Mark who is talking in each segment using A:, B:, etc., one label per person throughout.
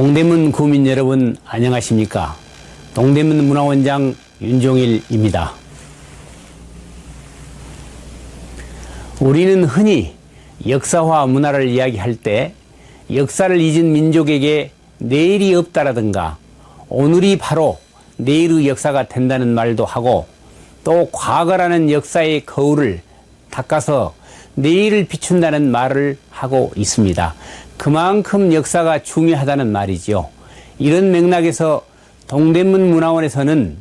A: 동대문 구민 여러분 안녕하십니까? 동대문 문화원장 윤종일입니다. 우리는 흔히 역사와 문화를 이야기할 때 역사를 잊은 민족에게 내일이 없다라든가 오늘이 바로 내일의 역사가 된다는 말도 하고 또 과거라는 역사의 거울을 닦아서 내일을 비춘다는 말을 하고 있습니다. 그만큼 역사가 중요하다는 말이지요. 이런 맥락에서 동대문 문화원에서는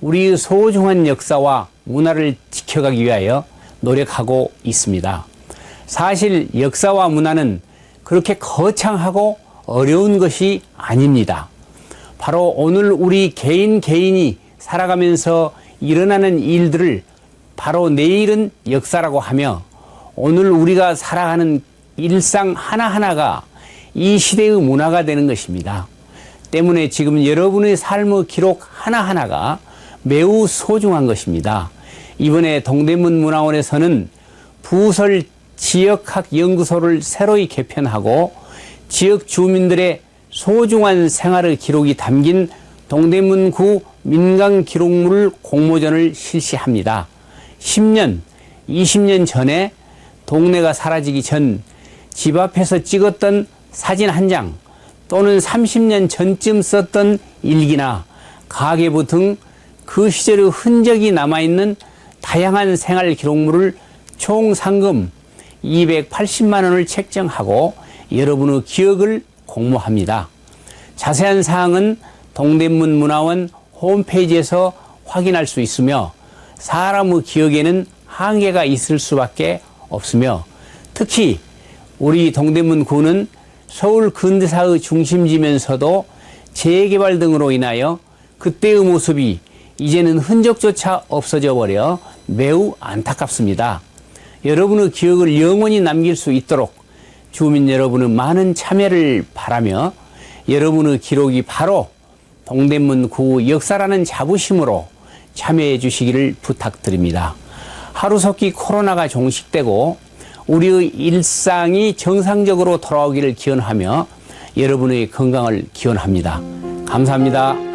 A: 우리의 소중한 역사와 문화를 지켜가기 위하여 노력하고 있습니다. 사실 역사와 문화는 그렇게 거창하고 어려운 것이 아닙니다. 바로 오늘 우리 개인 개인이 살아가면서 일어나는 일들을 바로 내일은 역사라고 하며 오늘 우리가 살아가는 일상 하나하나가 이 시대의 문화가 되는 것입니다. 때문에 지금 여러분의 삶의 기록 하나하나가 매우 소중한 것입니다. 이번에 동대문 문화원에서는 부설 지역학 연구소를 새로이 개편하고 지역 주민들의 소중한 생활의 기록이 담긴 동대문구 민간 기록물 공모전을 실시합니다. 10년, 20년 전에 동네가 사라지기 전 집 앞에서 찍었던 사진 한 장 또는 30년 전쯤 썼던 일기나 가계부 등 그 시절의 흔적이 남아있는 다양한 생활 기록물을 총 상금 280만 원을 책정하고 여러분의 기억을 공모합니다. 자세한 사항은 동대문 문화원 홈페이지에서 확인할 수 있으며 사람의 기억에는 한계가 있을 수밖에 없으며 특히 우리 동대문 구는 서울 근대사의 중심지면서도 재개발 등으로 인하여 그때의 모습이 이제는 흔적조차 없어져 버려 매우 안타깝습니다. 여러분의 기억을 영원히 남길 수 있도록 주민 여러분의 많은 참여를 바라며 여러분의 기록이 바로 동대문 구 역사라는 자부심으로 참여해 주시기를 부탁드립니다. 하루속히 코로나가 종식되고 우리의 일상이 정상적으로 돌아오기를 기원하며 여러분의 건강을 기원합니다. 감사합니다.